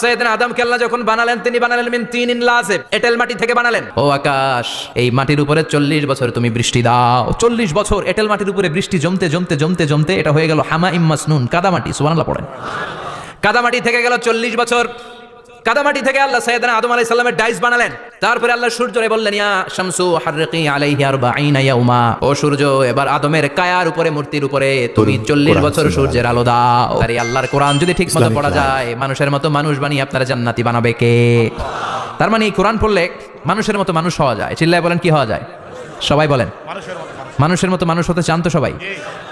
সৈয়দনা আদমকে আল্লাহ যখন বানালেন তিনি বানালেন মিন তিন ইন লাজেব। এটেল মাটি থেকে বানালেন। ও আকাশ এই মাটির উপরে চল্লিশ বছর তুমি বৃষ্টি দাও। চল্লিশ বছর এটেল মাটির উপরে বৃষ্টি জমতে জমতে জমতে জমতে এটা হয়ে গেল হামা ইম্মাসনুন কাদামাটি সুবহানাল্লাহ পড়েন। কাদামাটি থেকে গেল চল্লিশ বছর। কাদামাটি থেকে আল্লাহ সৈয়দনা আদম আলাইহিস সালামের ডাইস বানালেন। তারপরে আল্লাহ সূর্যরে বললেন ইয়া শামসু হাররিকি আলাইহি আরবাঈনা ইয়াউমা। ও সূর্য এবার আদমের কায়ার উপরে মূর্তির উপরে তুমি চল্লিশ কোরআন বছর সূর্যের আলো দাও। আর এই আল্লাহর কোরআন যদি ঠিক মতো পড়া যায় মানুষের মতো মানুষ বানিয়ে আপনারা জান্নাতি বানাবে কে? তার মানে এই কোরআন পড়লে মানুষের মতো মানুষ হওয়া যায়। চিল্লায় বলেন কি হওয়া যায়? সবাই বলেন। মানুষের মতো। মানুষ হতে চান তো সবাই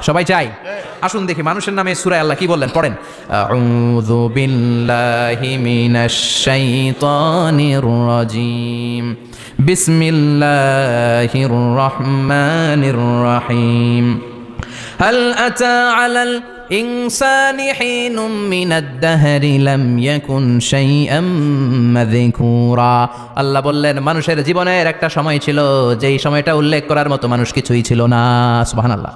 সবাই চাই আসুন দেখি মানুষের নামে সুরায় আল্লাহ কি বললেন পড়েন আউযু বিল্লাহি মিনাশ শাইতানির রাজিম বিসমিল্লাহির রহমানির রহিম هل أتى على الإنسان حين من الدهر لم يكن شيئا مذكورا আল্লাহ বললেন মানুষের জীবনের একটা সময় ছিল যেই সময়টা উল্লেখ করার মতো মানুষ কিছুই ছিল না সুবহানাল্লাহ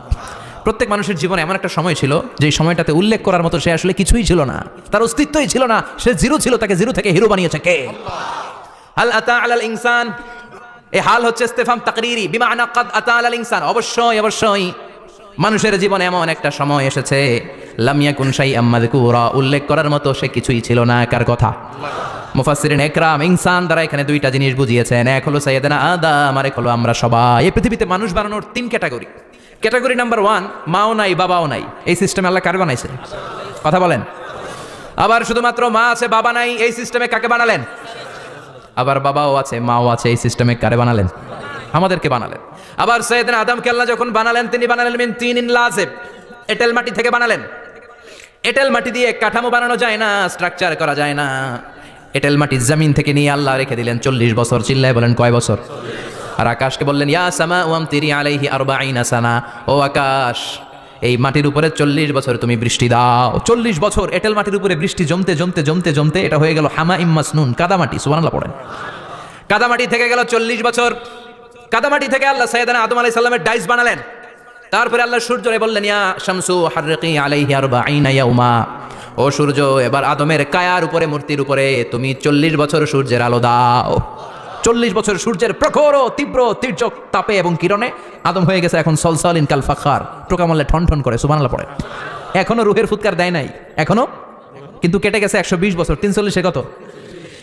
প্রত্যেক মানুষের জীবনে এমন একটা সময় ছিল যেই সময়টাতে উল্লেখ করার মতো সে আসলে কিছুই ছিল না তার অস্তিত্বই ছিল না সে জিরো ছিল তাকে জিরো থেকে হিরো বানিয়েছে কে হাল আতা আলাল ইনসান এই হাল হচ্ছে ইস্তেফাম তাকরিরি বিমানা কাদ আতা আলাল ইনসান অবশ্যই অবশ্যই মানুষের জীবনে এমন একটা সময় এসেছে লামিয়া কুন শাই আম্মাদ কুরা উল্লেখ করার মতো সে কিছুই ছিল না, কার কথা? মুফাসসিরিন একরাম, ইনসান দ্বারা এখানে দুইটা জিনিস বুঝিয়েছেন, এক হলো সাইয়েদানা আদম আর এক হলো আমরা সবাই। এই পৃথিবীতে মানুষ বানানোর তিন ক্যাটাগরি। ক্যাটাগরি নাম্বার ওয়ান, মাও নাই, বাবাও নাই। এই সিস্টেমে আল্লাহ কার বানাইছে? কথা বলেন। আবার শুধুমাত্র মা আছে, বাবা নাই, এই সিস্টেমে কাকে বানালেন? আবার বাবাও আছে, মাও আছে, এই সিস্টেমে কারে বানালেন? আমাদেরকে বানালেন। আবার সৈয়দিন আদমকে আল্লাহ যখন বানালেন, তিনি বানালেন মিন তিন ইন লাজেব। এটেল মাটি থেকে বানালেন। এটেল মাটি দিয়ে কাঠামো বানানো যায় না স্ট্রাকচার করা যায় না। এটেল মাটি জমিন থেকে নিয়ে আল্লাহ রেখে দিলেন। চল্লিশ বছর চিল্লায় বলেন, কয় বছর? আর আকাশকে বললেন, ইয়া সামা ওয়াম তিরি আলাইহি আরবাঈনা সানা। ও আকাশ, এই মাটির উপরে চল্লিশ বছর তুমি বৃষ্টি দাও। চল্লিশ বছর এটেল মাটির উপরে বৃষ্টি জমতে জমতে জমতে জমতে এটা হয়ে গেল হামা ইম্মাসনুন কাদামাটি, সুবহানাল্লাহ পড়েন। কাদামাটি থেকে গেল চল্লিশ বছর। কাদামাটি থেকে আল্লাহ সৈয়দানা আদম আলাই সাল্লামের ডাইস বানালেন। তারপরে আল্লাহ সূর্যরে বললেন, ইয়া শামসু হাররিকি আলাইহি আরবাঈনা ইয়াউমা। ও সূর্য, এবার আদমের কায়ার উপরে, মূর্তির উপরে তুমি চল্লিশ বছর সূর্যের আলো দাও। চল্লিশ বছর সূর্যের প্রখর তীব্র তীর্যক তাপে এবং কিরণে আদম হয়ে গেছে এখন সলসলিন কাল ফাখার। টোকামলে ঠন ঠন করে, সুবহানাল্লাহ পড়ে। এখনও রুহের ফুৎকার দেয় নাই। এখনও? কিন্তু কেটে গেছে একশো বিশ বছর। তিনচল্লিশে কত?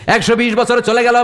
একশো বিশ বছর চলে গেল।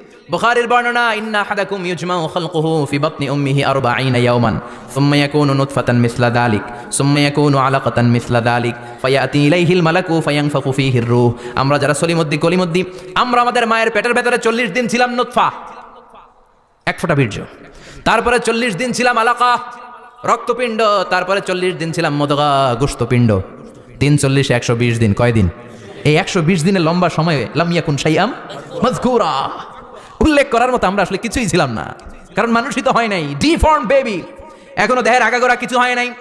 বুখারীর বর্ণনা, ইন্না হাদাকুম ইউজমাউ খালকুহু ফি বাতনি উম্মিহি আরবাঈনা ইয়াওমান, সুম্মা ইয়াকুনু নুতফাতান মিসলা দালিক, সুম্মা ইয়াকুনু আলাকাতান মিসলা দালিক, ফায়াতি ইলাইহিল মালাকু ফায়ানফাকু ফীহির রূহ। আমরা যারা সলিমদ্দি কলিমদ্দি আমরা আমাদের মায়ের পেটের ভেতরে চল্লিশ দিন ছিলাম নুতফা, এক ফোঁটা বীর্য। তারপরে চল্লিশ দিন ছিলাম আলাকা, রক্তপিণ্ড, তারপরে চল্লিশ দিন ছিলাম মদগা চল্লিশ, একশো বিশ দিন, কয় দিন? এই একশো বিশ দিনের লম্বা সময়ে লামিয়াকুন সাইয়াম মজকুরা উল্লেখ করার মতো আমরা আসলে কিছুই ছিলাম না। কারণ মানুষই তো হয় নাই। ডিফর্ম বেবি এখনও দেহের আগাগোড়া কিছু হয় নাই।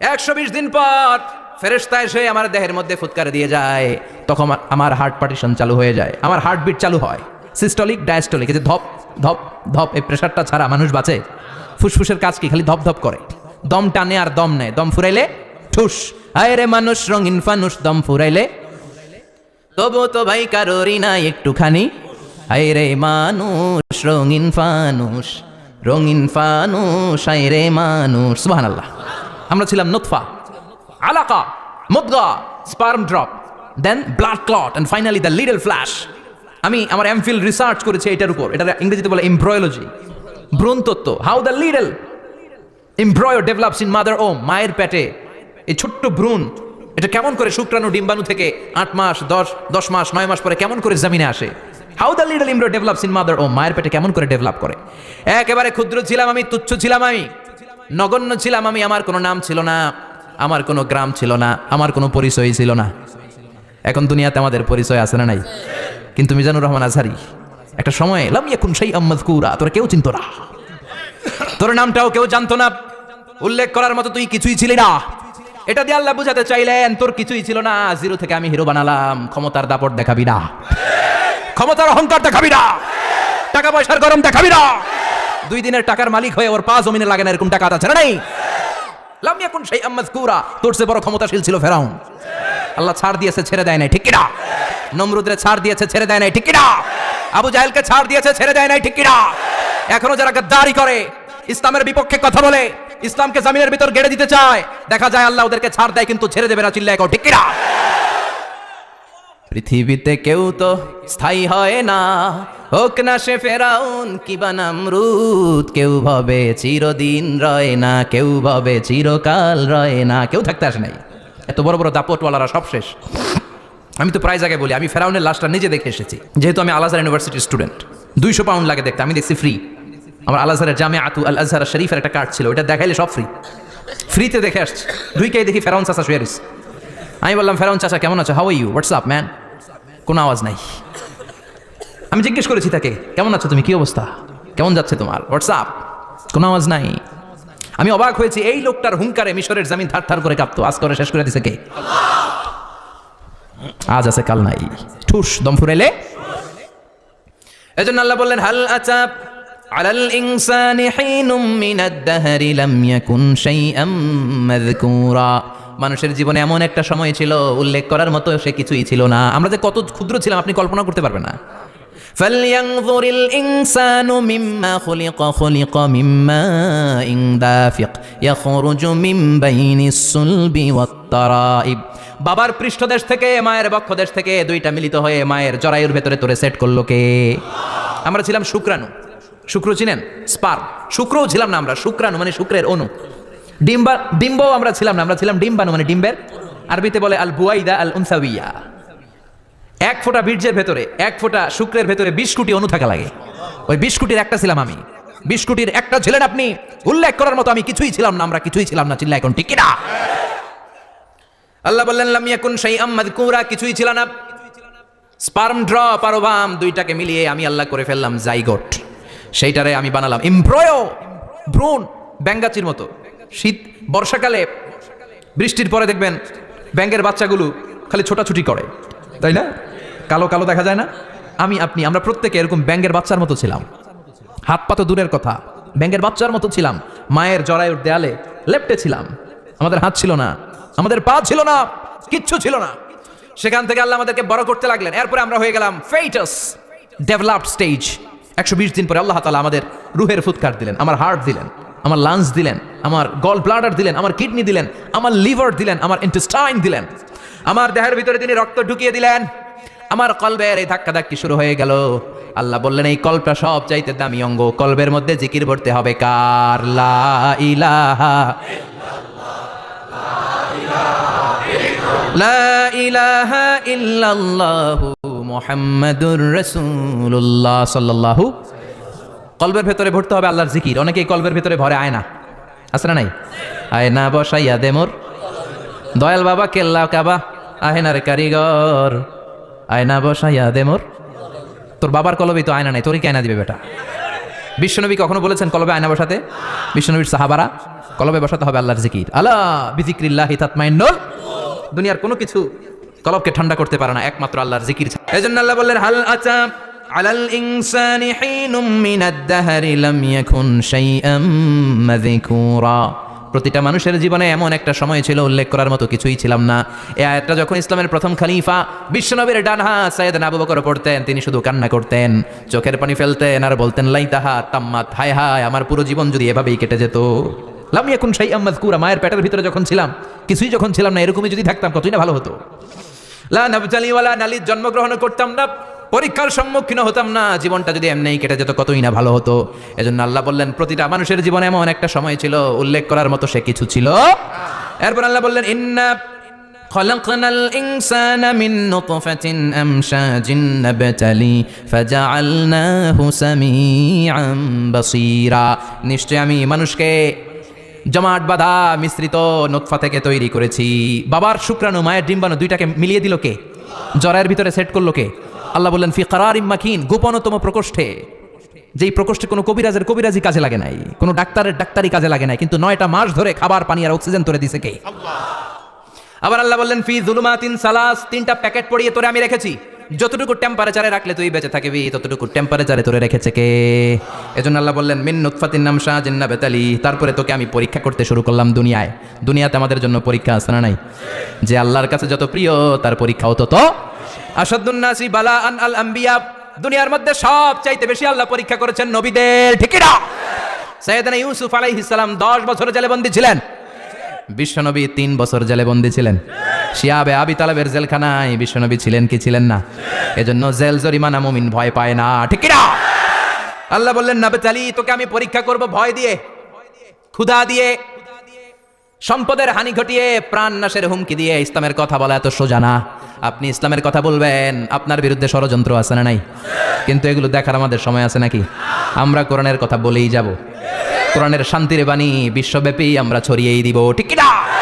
একশো বিশ দিন পর ফেরেস্তা এসে আমার দেহের মধ্যে ফুৎকার দিয়ে যায়। তখন আমার- হার্ট পার্টিশন চালু হয়ে যায়। আমার হার্টবিট চালু হয়। সিস্টলিক ডায়াস্টলিক যে ধপ ধপ ধপ, এই প্রেশারটা ছাড়া মানুষ বাঁচে। ফুসফুসের কাজ কি? খালি ধপ ধপ করে। দম টানে আর দম নেয়। দম ফুরাইলে ঠুস। আয় রে মানুষ, রঙিন ফানুষ দম ফুরাইলে। তবু তো ভাই কারোরই না একটুখানি। আয় রে মানুষ, রঙিন ফানুষ রঙিন ফানুষ আয় রে মানুষ সুবহান আল্লাহ আমরা ছিলাম নুতফা, আলাকা, মুদগা, sperm drop, then blood clot and finally the little flesh আমি আমার এমফিল রিসার্চ করেছি এটার উপর এটা ইংরেজিতে বলে এমব্রয়োলজি ভ্রূণ তত্ত্ব how the little embryo develops in mother ও মায়ের পেটে, এই ছোট্ট ভ্রূণ, এটা কেমন করে শুক্রাণু, ডিম্বাণু থেকে আট মাস, দশ দশ মাস, নয় মাস পরে কেমন করে জমিনে আসে? How the little embryo develops in mother ও মায়ের পেটে কেমন করে ডেভেলপ করে? একেবারে ক্ষুদ্র ছিলাম আমি, তুচ্ছ ছিলাম আমি। নগণ্য ছিলাম আমি, আমার কোনো নাম ছিল না, আমার কোনো গ্রাম ছিল না, আমার কোনো পরিচয় ছিল না। এখন দুনিয়াতে আমাদের পরিচয় আছে না নাই? কিন্তু মিজানুর রহমান আজহারি, একটা সময়, লাম ইয়াকুন সেই আম্মাদ কুরা তোরা কেউ চিনতো না। তোর নামটাও কেউ জানতো না। উল্লেখ করার মতো তুই কিছুই ছিলি না। এটা দিয়ে আল্লাহ বুঝাতে চাইলেন, তোর কিছুই ছিল না। জিরো থেকে আমি হিরো বানালাম, ক্ষমতার দাপট দেখাবি না। ক্ষমতার অহংকার দেখাবি না। টাকা পয়সার গরম দেখাবি না। দুই দিনের টাকার মালিক হয়ে ওর পা জমিনে লাগে না, এরকম টাকা আছে না নাই? লাম ইয়াকুন সেই আম্মাজকুরা তোর চেয়ে বড় ক্ষমতাশীল ছিল ফেরাউন। আল্লাহ ছাড় দিয়েছে, ছেড়ে দেয় নাই, ঠিক কিনা? নমরুদের ছাড় দিয়েছে, ছেড়ে দেয় নাই, ঠিক কিনা? আবু জাহেলকে ছাড় দিয়েছে, ছেড়ে দেয় নাই, ঠিক কিনা? এখনও যারা গাদ্দারি করে, ইসলামের বিপক্ষে কথা বলে, ইসলামকে জামিনের ভিতর গেড়ে দিতে চায়, দেখা যায় আল্লাহ ওদেরকে ছাড় দেয়, কিন্তু ছেড়ে দেবে না, চিল্লায় ঠিক কিনা? পৃথিবীতে কেউ তো স্থায়ী হয় না। হোক না সে ফেরাউন কিবা নামরুদ, কেউ ভাবে চিরদিন রয় না, কেউ ভাবে চিরকাল রয় না, কেউ থাকতে আসে নাই। এত বড় বড় দাপটওয়ালারা সব শেষ। আমি তো প্রায় জায়গায় বলি, আমি ফেরাউনের লাশটা নিজে দেখে এসেছি। যেহেতু আমি আলাজার ইউনিভার্সিটির স্টুডেন্ট, দুইশো পাউন্ড লাগে দেখতে, আমি দেখছি ফ্রি আমার আলাজারের জামে আতু আল আজহার শরীফের একটা কার্ড ছিল, ওটা দেখাইলে সব ফ্রি ফ্রিতে দেখে আসছি। দুইকেই দেখি ফেরাউন চাষা শুয়ে রয়েছে। আমি বললাম, ফেরাউন চাচা, কেমন আছো? হাউ ইউ হোয়াটসঅ্যাপ ম্যান কোনো আওয়াজ নাই। আমি জিজ্ঞেস করেছি তাকে, কেমন আছো তুমি? কি অবস্থা? কেমন যাচ্ছে তোমার? হোয়াটসঅ্যাপ কোনো আওয়াজ নাই। আমি অবাক হয়েছি, এই লোকটার হুঙ্কারে মিশরের জামিন থার থার করে কাঁপতো। আজ করে শেষ করে দিছে কে? আজ আছে কাল নাই। ঠুস, দম ফুরাইলে। এজন্য আল্লাহ বললেন, হাল আচাপ আলাল ইনসানি হিনুম মিনাদ দাহরি লাম ইয়াকুন শাইআম মাযকুরা। মানুষের জীবনে এমন একটা সময় ছিল উল্লেখ করার মতো সে কিছুই ছিল না আমরা যে কত ক্ষুদ্র ছিলাম আপনি কল্পনা করতে পারবেন না فلينظر الإنسان مما خلق خلق من ماء دافق يخرج من بين الصلب والترائب বাবার পৃষ্ঠদেশ থেকে মায়ের বক্ষদেশ থেকে দুইটা মিলিত হয়ে মায়ের জরায়ুর ভেতরে তোরে সেট করলো কে আমরা ছিলাম শুক্রাণু শুক্র চিনেন স্পার শুক্রও ছিলাম না আমরা শুক্রাণু মানে শুক্রের অনু ডিম্বা, ডিম্বও আমরা ছিলাম না, আমরা ছিলাম ডিম্বাণু মানে ডিম্বের। আরবিতে বলে আল বুয়াইদা আল উনসাউইয়া। এক ফোঁটা বীর্যের ভেতরে, এক ফোঁটা শুক্রের ভেতরে বিশ কোটি অনু থাকা লাগে। ওই বিশ কোটির একটা ছিলাম আমি। বিশ কোটির একটা ছিলেন আপনি। উল্লেখ করার মতো আমি কিছুই ছিলাম না, আমরা কিছুই ছিলাম না, চিল্লা এখন ঠিক না আল্লাহ বললেন, লাম ইয়াকুন সেই আম্মাদ কুরা কিছুই ছিল না। স্পার্ম ড্রপ আর ওভাম দুইটাকে মিলিয়ে আমি আল্লাহ করে ফেললাম জাইগোট। সেইটারে আমি বানালাম। ইমপ্রয় ভ্রূণ ব্যাঙ্গাচির মতো। শীত, বর্ষাকালে বৃষ্টির পরে দেখবেন ব্যাঙ্গের বাচ্চাগুলো খালি ছোটাছুটি করে, তাই না? কালো কালো দেখা যায় না? আমি, আপনি, আমরা প্রত্যেকে এরকম ব্যাঙ্গের বাচ্চার মতো ছিলাম। হাত পা তো দূরের কথা ব্যাঙ্গের বাচ্চার মতো ছিলাম। মায়ের জরায়ুর দেয়ালে লেপটে ছিলাম। আমাদের হাত ছিল না, আমাদের পা ছিল না, কিচ্ছু ছিল না। সেখান থেকে আল্লাহ আমাদেরকে বড় করতে লাগলেন। এরপরে আমরা হয়ে গেলাম ফেইটাস, ডেভেলপড স্টেজ। একশো বিশ দিন পরে আল্লাহ তালা আমাদের রুহের ফুৎকার দিলেন, আমার হার্ট দিলেন। আমার লাংস দিলেন, আমার গল ব্লাডার দিলেন, আমার কিডনি দিলেন, আমার লিভার দিলেন, আমার ইন্টেস্টাইন দিলেন। আমার দেহের ভিতরে তিনি রক্ত ঢুকিয়ে দিলেন। আমার কলবের এই ধাক্কা ধাক্কি শুরু হয়ে গেল। আল্লাহ বললেন, এই কল্পটা সব চাইতে দামি অঙ্গ। কলবের মধ্যে জিকির ভরতে হবে কার? লা ইলাহা লা ইলাহা ইল্লাল্লাহু সাল্লাল্লাহু কলবের ভেতরে ভরতে হবে আল্লাহর জিকির। অনেকেই কলবের ভেতরে ভরে, আয় না। আছে না নাই? আয়না বসাইয়া দে মোর। দয়াল বাবা কেল্লা কাবা আহেনার কারিগর। আয় আয়না বসাইয়া দে মোর। তোর বাবার কলবে তো আয়না নাই, তোরই আয়না দিবে বেটা? বিশ্বনবী কখনো বলেছেন কলবে আয়না বসাতে? বিশ্বনবীর সাহাবারা কলবে বসাতে হবে আল্লাহর জিকির। আল্লাহ বিজিক্রিল্লাহি তাতমাইন্নুল দুনিয়ার কোনো কিছু কলবকে ঠান্ডা করতে পারে না, একমাত্র আল্লাহর জিকির এই জন্য আল্লাহ বললেন, হাল আচা আলাল ইনসানি হিনুম মিনাদ দাহরি লাম ইয়াকুন শাইআম মাযকুরা। প্রতিটা মানুষের জীবনে এমন একটা সময় ছিল, উল্লেখ করার মতো কিছুই ছিলাম না। এ আয়াতটা যখন ইসলামের প্রথম খালিফা বিশ্বনবীর ডান হাত সাইয়েদ আবু পড়তেন, তিনি শুধু কান্না করতেন, চোখের পানি ফেলতেন আর বলতেন, লাইতাহা তাম্মাত, হায় হায়, আমার পুরো জীবন যদি এভাবেই কেটে যেত। লাম ইয়াকুন শাইআম কুরা মায়ের পেটের ভিতরে যখন ছিলাম, কিছুই যখন ছিলাম না, এরকমই যদি থাকতাম, কতই না ভালো হতো। লা নাবজালি ওয়ালা নালির জন্মগ্রহণ করতাম না পরীক্ষার সম্মুখীন হতাম না জীবনটা যদি এমনিই কেটে যেত কতই না ভালো হতো এজন্য আল্লাহ বললেন প্রতিটা মানুষের জীবনে এমন একটা সময় ছিল উল্লেখ করার মতো সে কিছু ছিল এরপর আল্লাহ বললেন ইন্না خلقنا الإنسان من نطفة أمشاج نبتلي فجعلناه سميعا بصيرا নিশ্চয় আমি মানুষকে জমাট বাঁধা মিশ্রিত নোৎফা থেকে তৈরি করেছি বাবার শুক্রাণু মায়ের ডিম্বাণু দুইটাকে মিলিয়ে দিল কে জরায়ের ভিতরে সেট করলো কে আল্লাহ বললেন, ফি কারার ইম্মাকিন গোপনতম প্রকোষ্ঠে। যেই প্রকোষ্ঠে কোনো কবিরাজের কবিরাজি কাজে লাগে নাই, কোনো ডাক্তারের ডাক্তারি কাজে লাগে নাই, কিন্তু নয়টা মাস ধরে খাবার, পানি আর অক্সিজেন তোরে দিছে কে? আবার আল্লাহ বললেন, ফি জুলুমাতিন সালাস, তিনটা প্যাকেট পড়িয়ে তোরে আমি রেখেছি। যতটুকু টেম্পারেচারে রাখলে তুই বেঁচে থাকবি, ততটুকু টেম্পারেচারে তোরে রেখেছে কে? এজন্য আল্লাহ বললেন, মিন নুতফাতিন নাম শাহ জিন্না বেতালি, তারপরে তোকে আমি পরীক্ষা করতে শুরু করলাম দুনিয়ায়। দুনিয়াতে আমাদের জন্য পরীক্ষা আছে না নাই? যে আল্লাহর কাছে যত প্রিয়, তার পরীক্ষাও তত আসাদুন্নাসি বালা আন আল আম্বিয়া দুনিয়ার মধ্যে সব চাইতে বেশি আল্লাহ পরীক্ষা করেছেন নবীদের, ঠিক না সৈয়দনা ইউসুফ আলাইহিস সালাম 10 বছর জেলেবন্দী ছিলেন। বিশ্বনবী তিন বছর জেলে বন্দী ছিলেন। শিয়াবে আবি তালাবের জেলখানায় বিশ্বনবী ছিলেন কি ছিলেন না? এজন্য জেল জরিমানা মুমিন ভয় পায় না, ঠিক না আল্লাহ বললেন না বেতালি তোকে আমি পরীক্ষা করব ভয় দিয়ে, ক্ষুধা দিয়ে সম্পদের হানি ঘটিয়ে প্রাণ নাশের হুমকি দিয়ে ইসলামের কথা বলা এত সোজা না। আপনি ইসলামের কথা বলবেন, আপনার বিরুদ্ধে ষড়যন্ত্র আছে না নাই? কিন্তু এগুলো দেখার আমাদের সময় আছে নাকি? আমরা কোরআনের কথা বলেই যাব। কোরআনের শান্তির বাণী বিশ্বব্যাপী আমরা ছড়িয়েই দিব। ঠিক না?